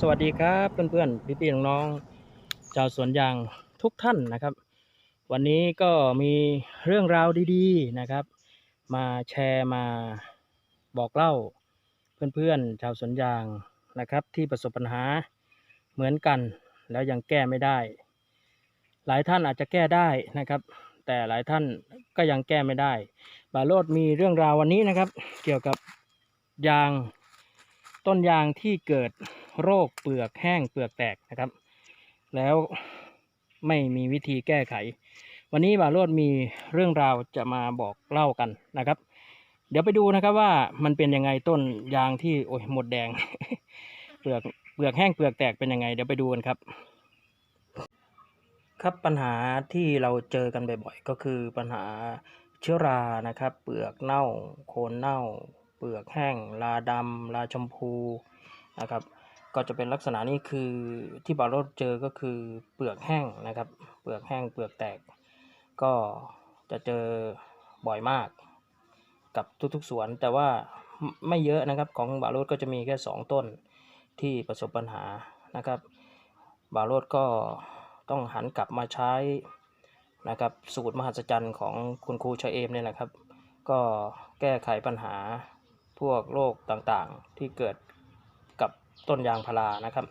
สวัสดีครับเพื่อนๆพี่ๆน้องๆชาวสวนยางทุกท่านนะครับ วันนี้ก็มีเรื่องราวดีๆนะครับ มาแชร์มาบอกเล่าเพื่อนๆชาวสวนยางนะครับ ที่ประสบปัญหาเหมือนกัน แล้วยังแก้ไม่ได้ หลายท่านอาจจะแก้ได้นะครับ แต่หลายท่านก็ยังแก้ไม่ได้ บาโรดมีเรื่องราววันนี้นะครับ เกี่ยวกับยางต้นยางที่เกิด โรคเปลือกแห้งเปลือกแตกนะครับ แล้วไม่มีวิธีแก้ไข วันนี้บาโรดมีเรื่องราวจะมาบอกเล่ากันนะครับ เดี๋ยวไปดูนะครับว่ามันเป็นยังไงต้นยางที่โอ้ยหมดแดง เปลือกเปลือกแห้งเปลือกแตกเป็นยังไง เดี๋ยวไปดูกันครับ ครับปัญหาที่เราเจอกันบ่อยๆก็คือปัญหาเชื้อรานะครับ เปลือกเน่าโคนเน่า เปลือกแห้งลาดำลาชมพูนะครับ ก็จะเป็นลักษณะนี้คือที่บาโรดเจอก็คือเปลือกแห้งนะครับ เปลือกแห้งเปลือกแตก ก็จะเจอบ่อยมาก กับทุกๆสวน แต่ว่าไม่เยอะนะครับของบาโรดก็จะมีแค่สองต้นที่ประสบปัญหานะครับ บาโรดก็ต้องหันกลับมาใช้นะครับสูตรมหัศจรรย์ของคุณครูชะเอมเนี่ยแหละครับ ก็แก้ไขปัญหาพวกโรคต่างๆ ที่เกิด ต้นยางพารานะครับ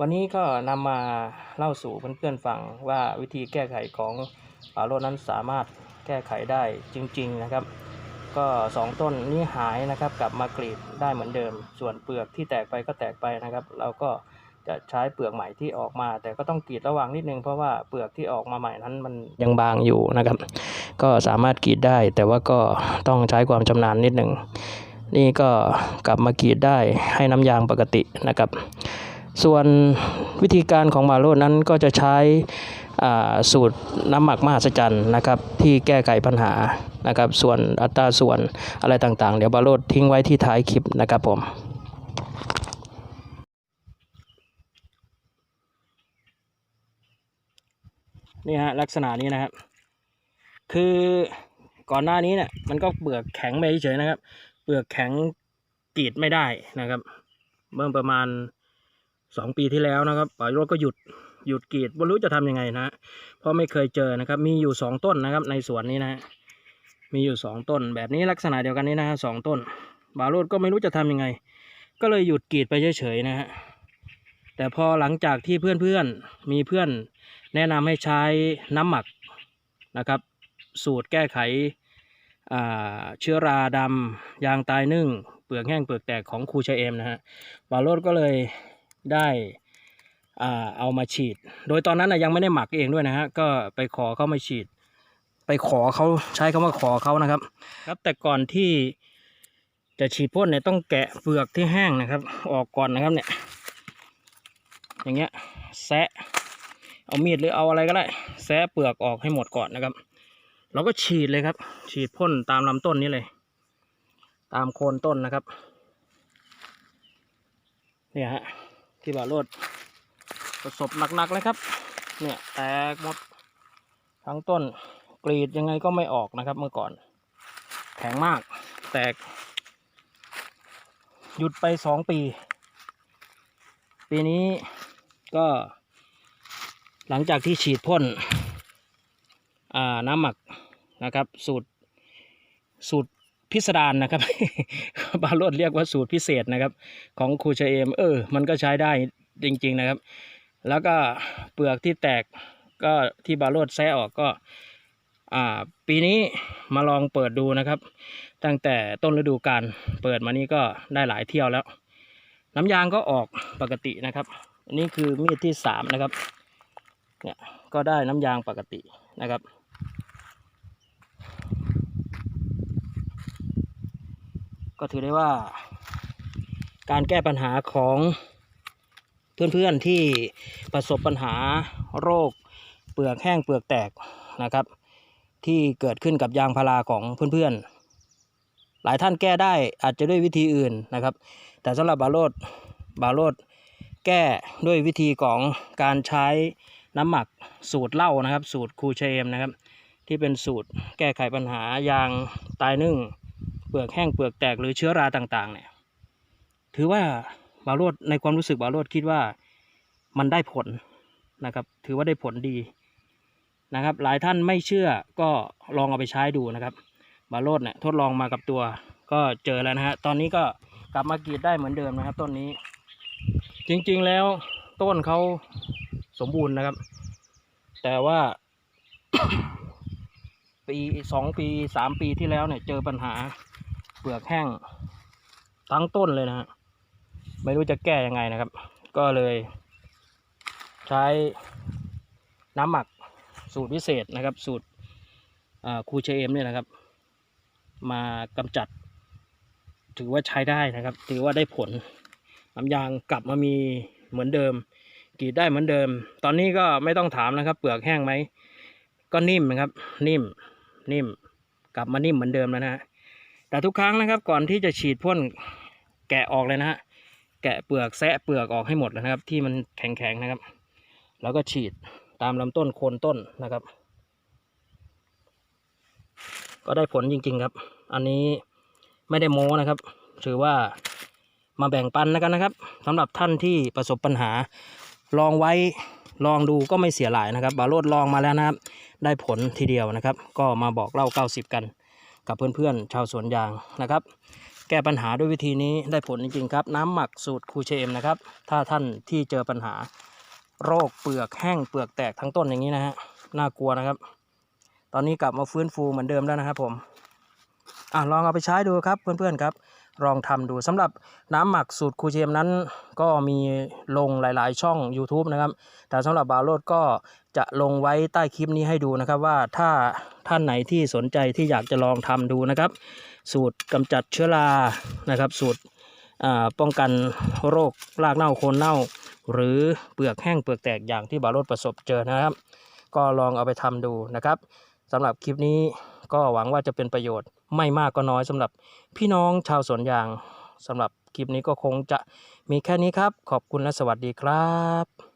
วันนี้ก็นำมาเล่าสู่เพื่อนๆฟังว่าวิธีแก้ไขของบาโรดนั้นสามารถแก้ไขได้จริง ๆนะครับ ก็สองต้นนี้หายนะครับ กลับมากรีดได้เหมือนเดิม ส่วนเปลือกที่แตกไปก็แตกไปนะครับ เราก็จะใช้เปลือกใหม่ที่ออกมา แต่ก็ต้องกรีดระวังนิดนึงเพราะว่าเปลือกที่ออกมาใหม่นั้นมันยังบางอยู่นะครับ ก็สามารถกรีดได้แต่ว่าก็ต้องใช้ความชำนาญนิดหนึ่ง นี่ก็กลับมากรีดได้ให้น้ำยางปกตินะครับ ส่วนวิธีการของมาโรดนั้นก็จะใช้สูตรน้ำหมักมหัศจรรย์นะครับที่แก้ไขปัญหานะครับส่วนอัตราส่วนอะไรต่างๆ เดี๋ยวบาโรดทิ้งไว้ที่ท้ายคลิปนะครับผมนี่ฮะลักษณะนี้นะครับ คือก่อนหน้านี้เนี่ยมันก็เปลือกแข็งไปเฉยๆนะครับ เปลือกแข็งกรีดไม่ได้นะครับ เมื่อประมาณสองปีที่แล้วนะครับป่ายรถก็หยุดหยุดกรีดไม่รู้จะทำยังไงนะเพราะไม่เคยเจอนะครับ มีอยู่สองต้นนะครับ ในสวนนี้นะมีอยู่สองต้น แบบนี้ลักษณะเดียวกันนี้นะสองต้นบาโรดก็ไม่รู้จะทำยังไง ก็เลยหยุดกรีดไปเฉยๆนะฮะแต่พอหลังจากที่เพื่อนๆมีเพื่อนแนะนำให้ใช้น้ำหมักนะครับ สูตรแก้ไข เชื้อราดำยางตายนึ่ง เปลือกแห้งเปลือกแตกของครูชายเอมนะฮะบาโรดก็เลยได้อ่าเอามาฉีด โดยตอนนั้นนะยังไม่ได้หมักเองด้วยนะฮะก็ไปขอเขามาฉีด ไปขอเขาใช้คำว่าขอเขานะครับ ครับแต่ก่อนที่จะฉีดพ่นเนี่ยต้องแกะเปลือกที่แห้งนะครับ ออกก่อนนะครับเนี่ย อย่างเงี้ยแซะเอามีดหรือเอาอะไรก็ได้แซะเปลือกออกให้หมดก่อนนะครับ เราก็ฉีดเลยครับ ฉีดพ่นตามลำต้นนี้เลย ตามโคนต้นนะครับ เนี่ยฮะที่บาโรดประสบหนักๆเลยครับ เนี่ยแตกหมดทั้งต้นกรีดยังไงก็ไม่ออกนะครับเมื่อก่อน แข็งมาก แตก หยุดไปสองปี ปีนี้ก็ หลังจากที่ฉีดพ่นน้ำหมัก นะครับ สูตรสูตรพิสดารนะครับ บาโรดเรียกว่าสูตรพิเศษนะครับ ของครูชเอมเออ มันก็ใช้ได้จริง ๆนะครับ แล้วก็เปลือกที่แตกก็ที่บาโรดแซะออกก็อ่าปีนี้มาลองเปิดดูนะครับ ตั้งแต่ต้นฤดูกาลเปิดมานี้ก็ได้หลายเที่ยวแล้ว น้ำยางก็ออกปกตินะครับนนี้คือมีดที่สามนะครับเนี่ยก็ได้น้ำยางปกตินะครับ ก็ถือได้ว่า การแก้ปัญหาของเพื่อนๆที่ประสบปัญหาโรคเปลือกแห้งเปลือกแตกนะครับ ที่เกิดขึ้นกับยางพาราของเพื่อนๆ หลายท่านแก้ได้อาจจะด้วยวิธีอื่นนะครับ แต่สำหรับบาโรดบาโรดแก้ด้วยวิธีของการใช้น้ำหมักสูตรเหล้านะครับ สูตรครูเชมนะครับ ที่เป็นสูตรแก้ไขปัญหายางตายนึ่ง เปลือกแห้งเปลือกแตกหรือเชื้อราต่างๆ เนี่ย ถือว่าบาโรดในความรู้สึกบาโรดคิดว่ามันได้ผลนะครับ ถือว่าได้ผลดีนะครับ หลายท่านไม่เชื่อก็ลองเอาไปใช้ดูนะครับ บาโรดเนี่ยทดลองมากับตัว ก็เจอแล้วนะฮะตอนนี้ก็กลับมากรีดได้เหมือนเดิมนะครับ ต้นนี้ จริงๆแล้วต้นเขาสมบูรณ์นะครับ แต่ว่า ปีสองปีสามปีที่แล้วเนี่ยเจอปัญหาเปลือกแห้งทั้งต้นเลยนะฮะไม่รู้จะแก้ยังไงนะครับ ก็เลย ใช้น้ำหมักสูตรพิเศษนะครับ สูตรอ่าคูเชเอมเนี่ยนะครับ มากำจัด ถือว่าใช้ได้นะครับ ถือว่าได้ผลน้ำยางกลับมามีเหมือนเดิมกรีดได้เหมือนเดิม ตอนนี้ก็ไม่ต้องถามนะครับ เปลือกแห้งไหม ก็นิ่มนะครับ นิ่ม นิ่ม กลับมานิ่มเหมือนเดิมแล้วนะฮะแต่ทุกครั้งนะครับ ก่อนที่จะฉีดพ่นแกะออกเลยนะฮะแกะเปลือกแซะเปลือกออกให้หมดนะครับ ที่มันแข็งๆนะครับ แล้วก็ฉีดตามลำต้นโคนต้นนะครับ ก็ได้ผลจริง ๆครับ อันนี้ไม่ได้โม้นะครับ ถือว่ามาแบ่งปันแล้วกันนะครับสำหรับท่านที่ประสบปัญหาลองไว้ ลองดูก็ไม่เสียหลายนะครับ บาโรดลองมาแล้วนะครับ ได้ผลทีเดียวนะครับ ก็มาบอกเล่า 90 กัน กับเพื่อนๆ ชาวสวนยางนะครับ แก้ปัญหาด้วยวิธีนี้ได้ผลจริงๆครับ น้ำหมักสูตรคูเชมนะครับ ถ้าท่านที่เจอปัญหา โรคเปลือกแห้งเปลือกแตกทั้งต้นอย่างนี้นะฮะน่ากลัวนะครับ ตอนนี้กลับมาฟื้นฟูเหมือนเดิมแล้วนะครับผมอะลองเอาไปใช้ดูครับเพื่อนๆครับ ลองทำดูสำหรับน้ำหมักสูตรครูเชมนั้น ก็มีลงหลาย ๆ ช่อง YouTube นะครับ แต่สำหรับบาโรดก็จะลงไว้ใต้คลิปนี้ให้ดูนะครับ ว่าถ้าท่านไหนที่สนใจที่อยากจะลองทำดูนะครับ สูตรกำจัดเชื้อรานะครับ สูตรป้องกันโรครากเน่าโคนเน่า หรือเปลือกแห้งเปลือกแตกอย่างที่บาโรดประสบเจอนะครับ ก็ลองเอาไปทำดูนะครับสำหรับคลิปนี้ก็หวังว่าจะเป็นประโยชน์ ไม่มากก็น้อยสำหรับพี่น้องชาวสวนยางสำหรับคลิปนี้ก็คงจะมีแค่นี้ครับ ขอบคุณและสวัสดีครับ